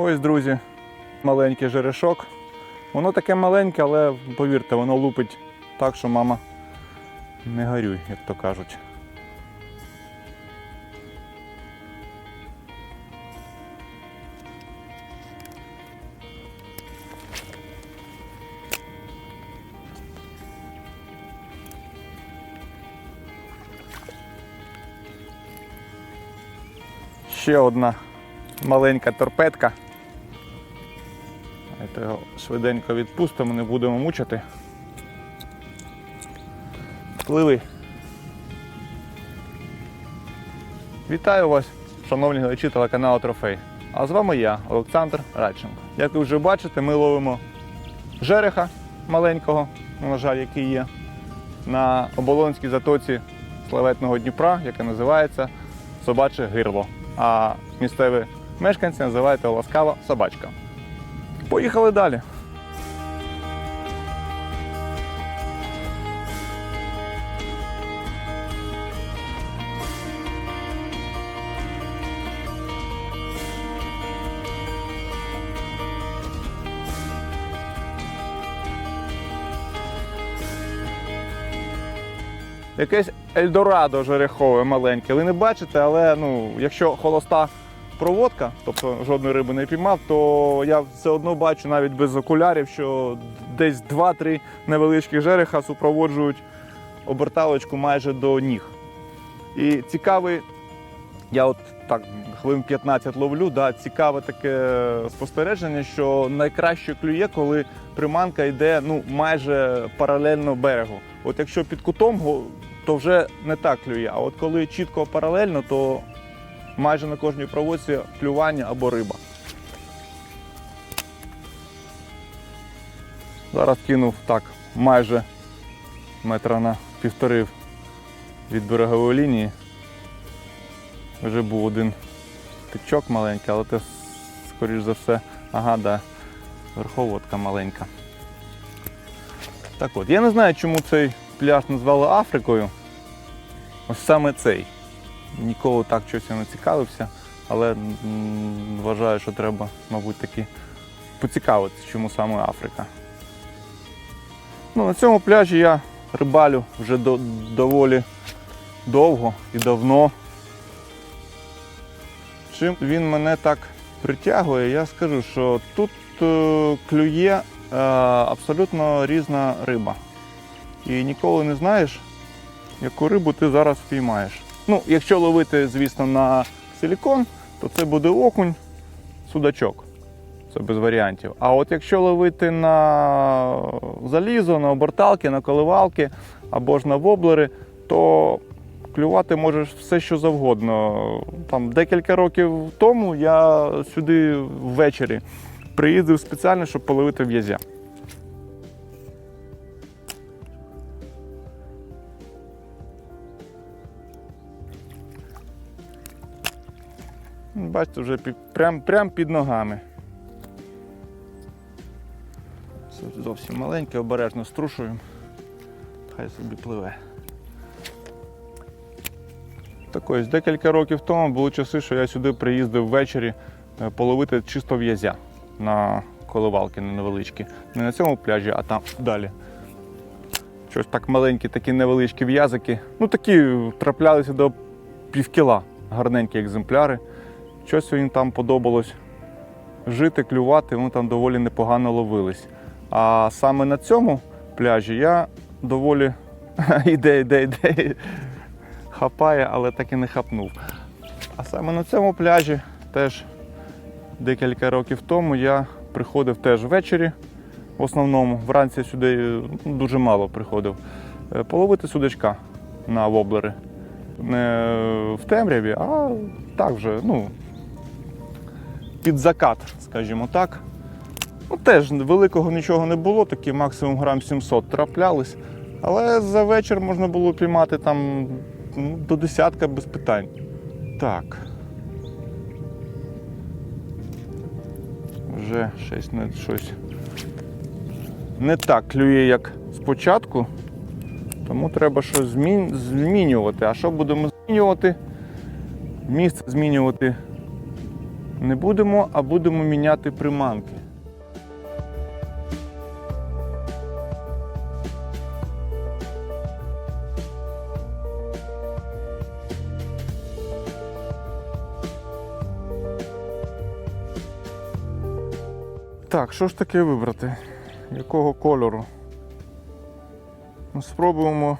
Ось, друзі, маленький жерешок. Воно таке маленьке, але повірте, воно лупить так, що мама не горюй, як то кажуть. Ще одна маленька торпедка. Це його швиденько відпустимо, не будемо мучити. Пливи. Вітаю вас, шановні глядачі телеканалу Трофей. А з вами я, Олександр Радченко. Як ви вже бачите, ми ловимо жереха маленького, на жаль, який є, на оболонській затоці славетного Дніпра, яка називається Собаче гирло. А місцеві мешканці називають його ласкава собачка. Поїхали далі. Якесь Ельдорадо жерехове маленьке. Ви не бачите, але ну, якщо холоста проводка, тобто жодної риби не піймав, то я все одно бачу навіть без окулярів, що десь 2-3 невеличких жереха супроводжують оберталочку майже до ніг. І цікавий, я от так хвилин 15 ловлю, да, цікаве таке спостереження, що найкраще клює, коли приманка йде ну, майже паралельно берегу. От якщо під кутом, то вже не так клює. А от коли чітко паралельно, то майже на кожній проводці клювання або риба. Зараз кинув так майже метра на півтори від берегової лінії. Вже був один тичок маленький, але це скоріш за все, ага, да, верховодка маленька. Так от, я не знаю, чому цей пляж назвали Африкою. Ось саме цей. Ніколи так щось я не цікавився, але вважаю, що треба, мабуть, таки поцікавитися, чому саме Африка. Ну, на цьому пляжі я рибалю вже до, доволі довго і давно. Чим він мене так притягує, я скажу, що тут е, клює е, абсолютно різна риба. І ніколи не знаєш, яку рибу ти зараз впіймаєш. Ну, якщо ловити, звісно, на силікон, то це буде окунь, судачок. Це без варіантів. А от якщо ловити на залізо, на оберталки, на коливалки або ж на воблери, то клювати можеш все, що завгодно. Там декілька років тому я сюди ввечері приїздив спеціально, щоб половити в'язя. Бачите, вже під, прям, прям під ногами. Це зовсім маленьке, обережно струшуємо. Хай собі пливе. Так ось, декілька років тому були часи, що я сюди приїздив ввечері е, половити чисто в'язя на коливалки на невеличкі. Не на цьому пляжі, а там далі. Щось так маленькі, такі невеличкі в'язики. Ну такі траплялися до півкіла, гарненькі екземпляри. Щось їм там подобалось жити, клювати, вони там доволі непогано ловились. А саме на цьому пляжі я доволі іде, іде, іде, хапає, але так і не хапнув. А саме на цьому пляжі теж декілька років тому я приходив теж ввечері, в основному. Вранці сюди ну, дуже мало приходив. е, Половити судачка на воблери. Не в темряві, а так вже, ну, під закат, скажімо так. Ну, теж великого нічого не було, такі максимум грам 700 траплялись. Але за вечір можна було піймати там ну, до десятка без питань. Так. Вже щось не, щось не так клює, як спочатку. Тому треба щось змінювати. А що будемо змінювати? Місце змінювати Не будемо, а будемо міняти приманки. Так, що ж таке вибрати? Якого кольору? Ну, Спробуємо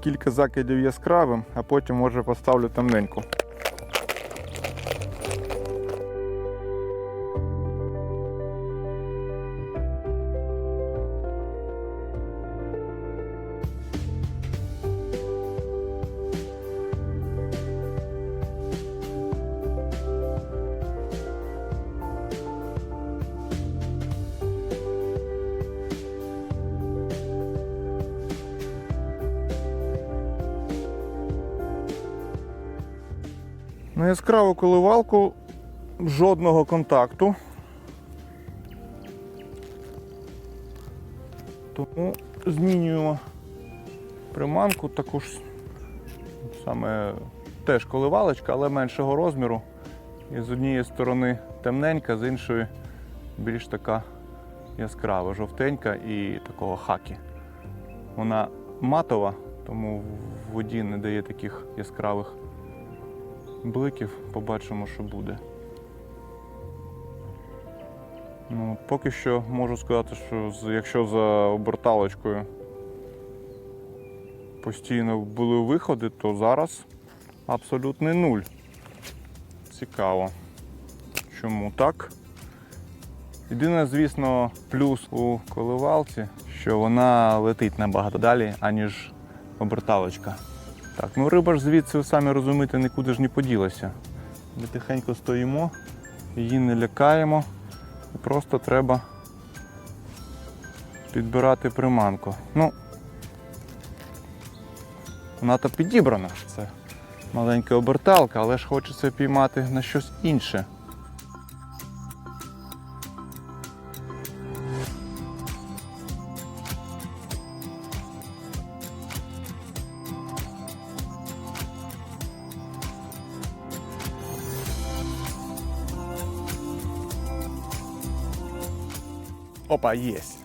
кілька закидів яскравим, а потім може поставлю темненьку. Яскраву коливалку жодного контакту. Тому змінюємо приманку, також саме теж коливалочка, але меншого розміру. І з однієї сторони темненька, з іншої більш така яскрава, жовтенька і такого хакі. Вона матова, тому в воді не дає таких яскравих бликів, побачимо, що буде. Ну, поки що можу сказати, що якщо за оберталочкою постійно були виходи, то зараз абсолютний нуль. Цікаво. Чому так? Єдине, звісно, плюс у коливалці, що вона летить набагато далі, аніж оберталочка. Так, ну риба ж звідси, ви самі розумієте, нікуди ж не поділася. Ми тихенько стоїмо, її не лякаємо. Просто треба підбирати приманку. Ну, вона то підібрана. Це маленька оберталка, але ж хочеться піймати на щось інше. Опа, есть.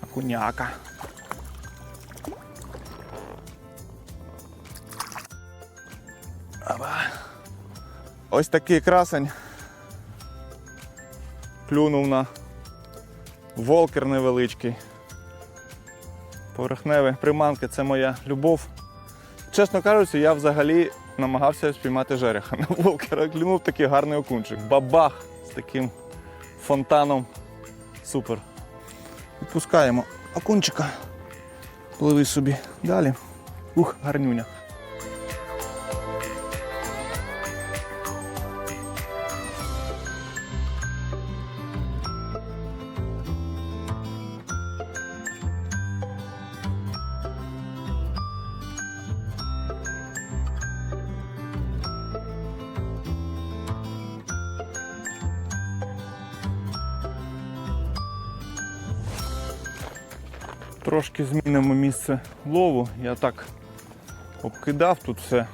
Окуняка. Ось такий красень. Клюнув на волкер невеличкий. Поверхневі приманки це моя любов. Чесно кажучи, я взагалі намагався спіймати жереха на волкера. Клюнув такий гарний окунчик. Бабах з таким фонтаном. Супер. Відпускаємо окунчика. Пливи собі далі. Ух, гарнюня. Трошки змінимо місце лову. Я так обкидав тут все.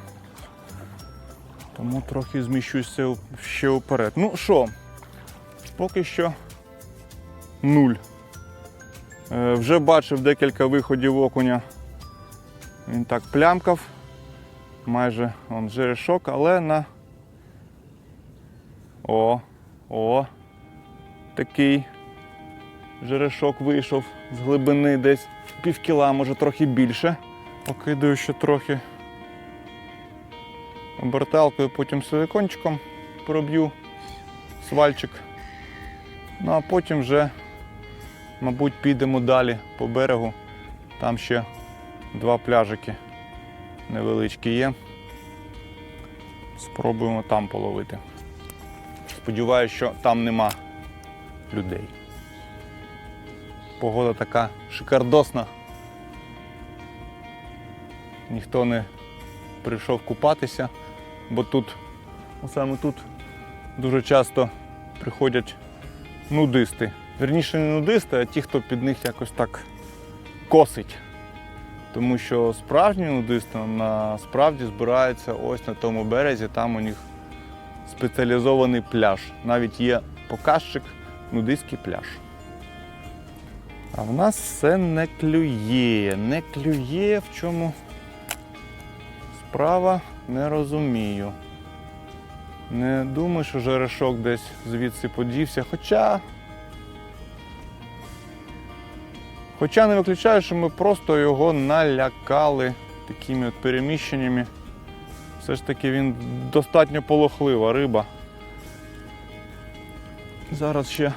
Тому трохи зміщуся ще вперед. Ну що, поки що нуль. Е, вже бачив декілька виходів окуня. Він так плямкав. Майже он жерешок, але на. О, о, такий жерешок вийшов з глибини десь пів кіла, може трохи більше. Покидаю ще трохи оберталкою, потім силикончиком проб'ю свальчик. Ну а потім вже, мабуть, підемо далі по берегу. Там ще два пляжики невеличкі є. Спробуємо там половити. Сподіваюсь, що там нема людей. Погода така шикардосна. Ніхто не прийшов купатися, бо тут, ну, саме тут дуже часто приходять нудисти. Вірніше не нудисти, а ті, хто під них якось так косить. Тому що справжні нудисти насправді збираються ось на тому березі, там у них спеціалізований пляж. Навіть є показчик нудистський пляж. А в нас все не клює. Не клює, в чому справа не розумію. Не думаю, що жерешок десь звідси подівся. Хоча. Хоча не виключаю, що ми просто його налякали такими от переміщеннями. Все ж таки він достатньо полохлива риба. Зараз ще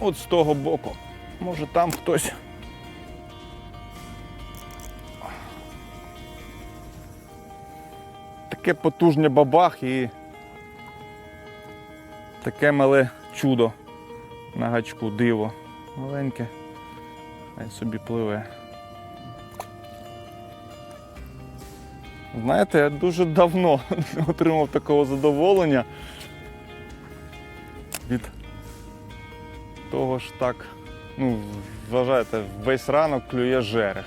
от з того боку. Може там хтось. Таке потужне бабах і таке мале чудо на гачку, диво. Маленьке. Хай собі пливе. Знаєте, я дуже давно не отримав такого задоволення від того ж так, ну, вважаєте, весь ранок клює жерех.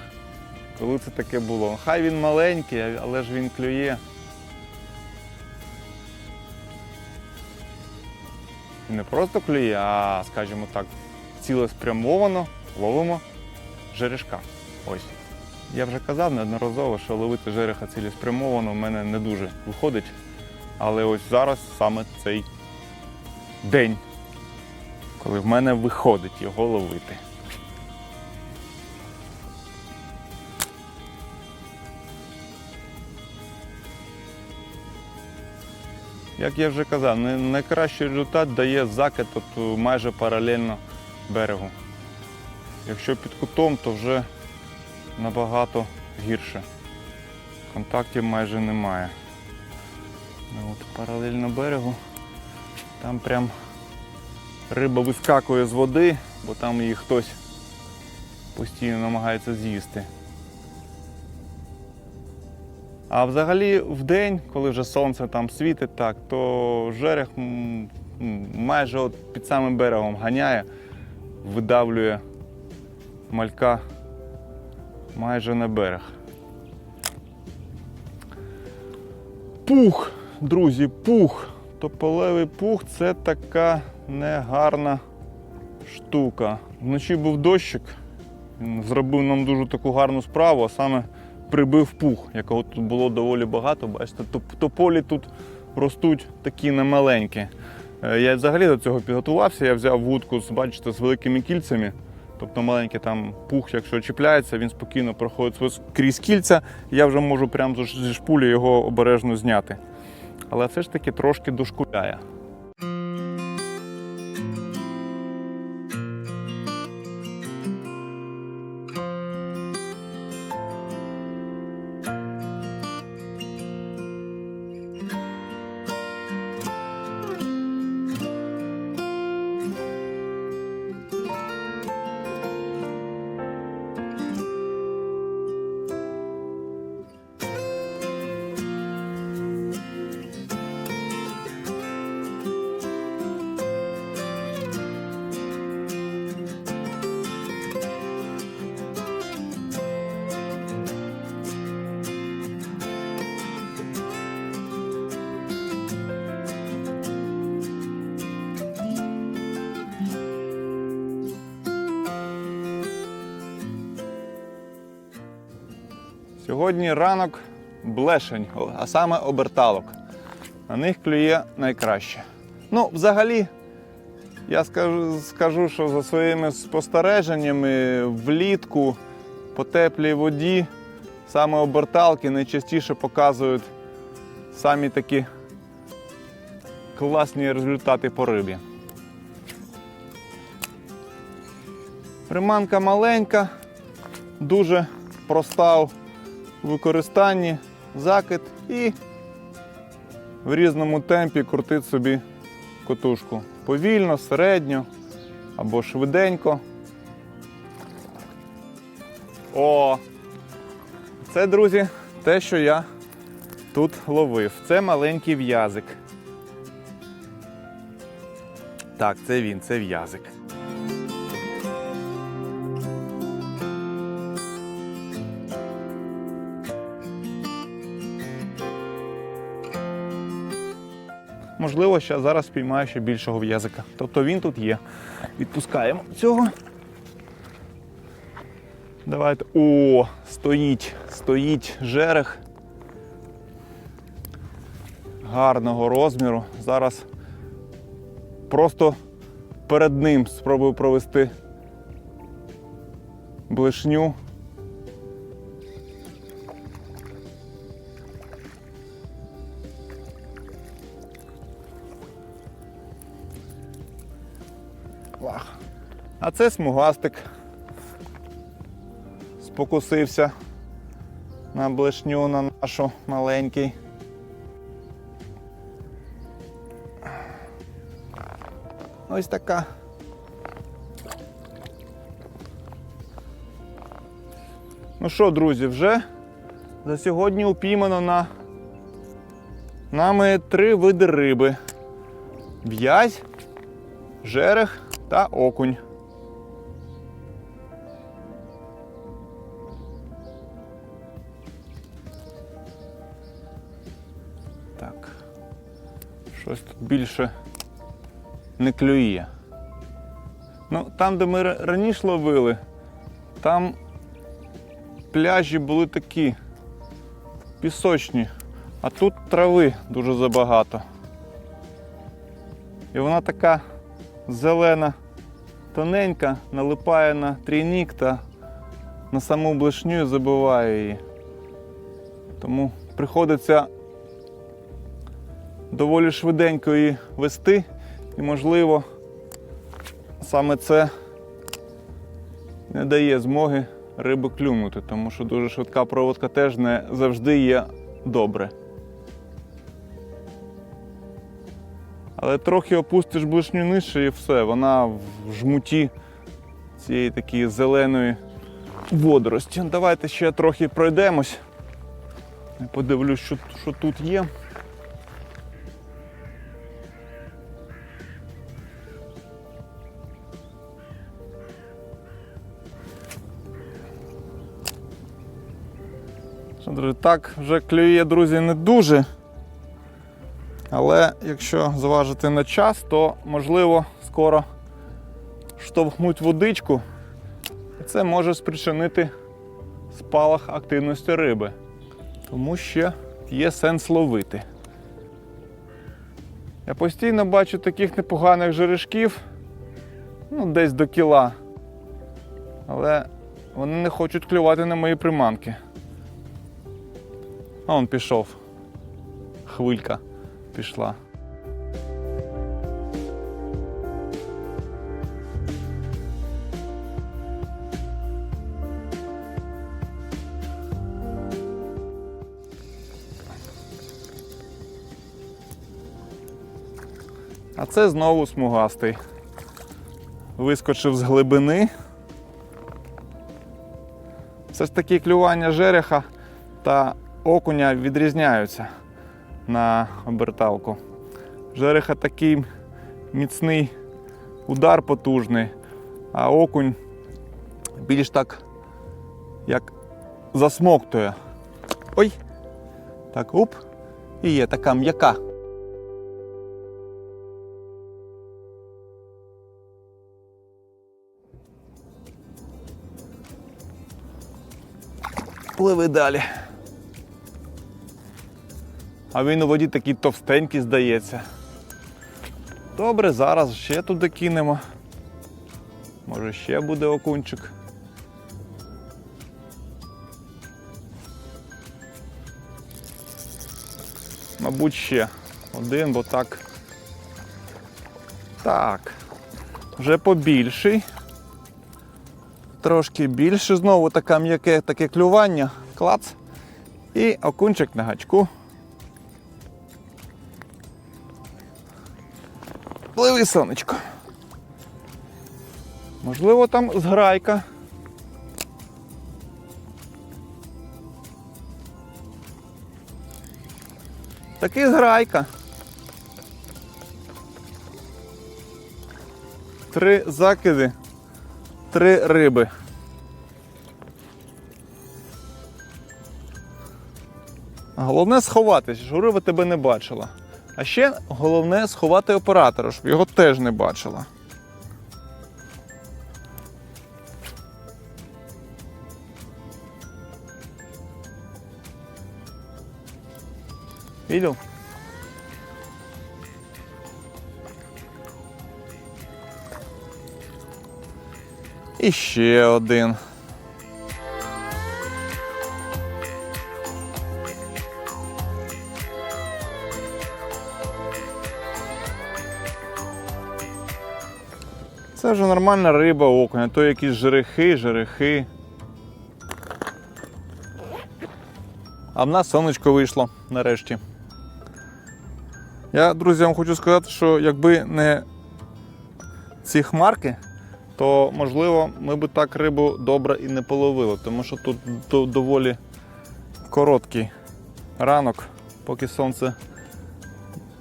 Коли це таке було? Хай він маленький, але ж він клює. Не просто клює, а, скажімо так, цілеспрямовано ловимо жерешка. Ось. Я вже казав неодноразово, що ловити жереха цілеспрямовано в мене не дуже виходить. Але ось зараз саме цей день, коли в мене виходить його ловити. Як я вже казав, найкращий результат дає закид от майже паралельно берегу. Якщо під кутом, то вже набагато гірше. Контактів майже немає. Ну, От паралельно берегу. Там прям риба вискакує з води, бо там її хтось постійно намагається з'їсти. А взагалі в день, коли вже сонце там світить, так, то жерех майже от під самим берегом ганяє, видавлює малька майже на берег. Пух, друзі, пух. Тополевий пух це така негарна штука. Вночі був дощик, він зробив нам дуже таку гарну справу, а саме прибив пух, якого тут було доволі багато. Бачите, топ- тополі тут ростуть такі немаленькі. Е, Я взагалі до цього підготувався. Я взяв вудку з, бачите, з великими кільцями. Тобто маленький там пух, якщо чіпляється, він спокійно проходить крізь кільця, я вже можу прямо зі шпулі його обережно зняти. Але все ж таки трошки дошкуляє. Сьогодні ранок блешень, а саме оберталок. На них клює найкраще. Ну, взагалі, я скажу, скажу, що за своїми спостереженнями влітку по теплій воді саме оберталки найчастіше показують самі такі класні результати по рибі. Приманка маленька, дуже проста використанні, закид і в різному темпі крутить собі котушку. Повільно, середньо або швиденько. О! Це, друзі, те, що я тут ловив. Це маленький в'язик. Так, це він, це в'язик. Можливо, ще зараз спіймаю ще більшого в'язика. Тобто він тут є. Відпускаємо цього. Давайте. О, стоїть, стоїть жерех. Гарного розміру. Зараз просто перед ним спробую провести блишню. Це смугастик. Спокусився на блишню на нашу маленький. Ось така. Ну що, друзі, вже за сьогодні упіймано на нами три види риби: в'язь, жерех та окунь. Більше не клює. Ну, там, де ми раніше ловили, там пляжі були такі пісочні, а тут трави дуже забагато. І вона така зелена, тоненька, налипає на трійник та на саму блишню і забиває її. Тому приходиться доволі швиденько її вести, і, можливо, саме це не дає змоги риби клюнути, тому що дуже швидка проводка теж не завжди є добре. Але трохи опустиш блишню нижче і все, вона в жмуті цієї такої зеленої водорості. Давайте ще трохи пройдемось. Подивлюсь, що, що тут є. Так вже клює, друзі, не дуже. Але якщо зважити на час, то можливо скоро штовхнуть водичку. Це може спричинити спалах активності риби. Тому ще є сенс ловити. Я постійно бачу таких непоганих жерешків, ну, десь до кіла. Але вони не хочуть клювати на мої приманки. А он пішов. Хвилька пішла. А це знову смугастий. Вискочив з глибини. Все ж таки клювання жереха та окуня відрізняються на оберталку. Жереха такий міцний удар потужний, а окунь більш так як засмоктує. Ой! Так, уп, і є така м'яка. Пливи далі. А він у воді такий товстенький, здається. Добре, зараз ще туди кинемо. Може ще буде окунчик. Мабуть, ще один, бо так. Так. Вже побільший. Трошки більше. Знову таке м'яке таке клювання. Клац. І окунчик на гачку. Пливи, сонечко. Можливо, там зграйка. Таки зграйка. Три закиди, три риби. Головне сховатися, щоб риба тебе не бачила. А ще головне сховати оператора, щоб його теж не бачила. Видел? І ще один. Це вже нормальна риба окунь, а то якісь жерехи, жерехи. А в нас сонечко вийшло нарешті. Я, друзі, вам хочу сказати, що якби не ці хмарки, то можливо ми б так рибу добре і не половили, тому що тут доволі короткий ранок, поки сонце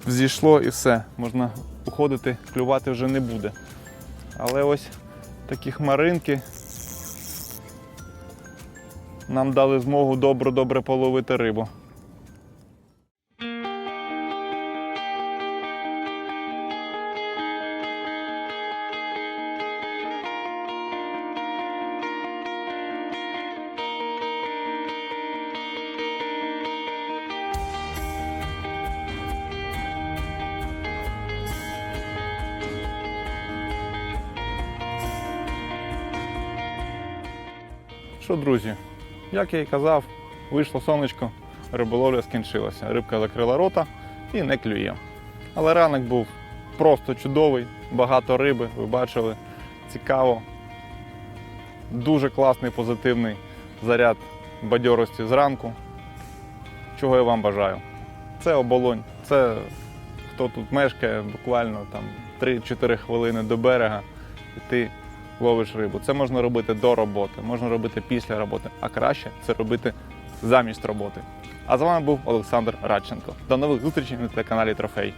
зійшло і все, можна уходити, клювати вже не буде. Але ось такі хмаринки нам дали змогу добре-добре половити рибу. Друзі, як я і казав, вийшло сонечко, риболовля скінчилася. Рибка закрила рота і не клює. Але ранок був просто чудовий, багато риби, ви бачили, цікаво. Дуже класний позитивний заряд бадьорості зранку. Чого я вам бажаю. Це оболонь, це хто тут мешкає, буквально там 3-4 хвилини до берега, і ти ловиш рибу. Це можна робити до роботи, можна робити після роботи, а краще це робити замість роботи. А з вами був Олександр Радченко. До нових зустрічей на телеканалі Трофей.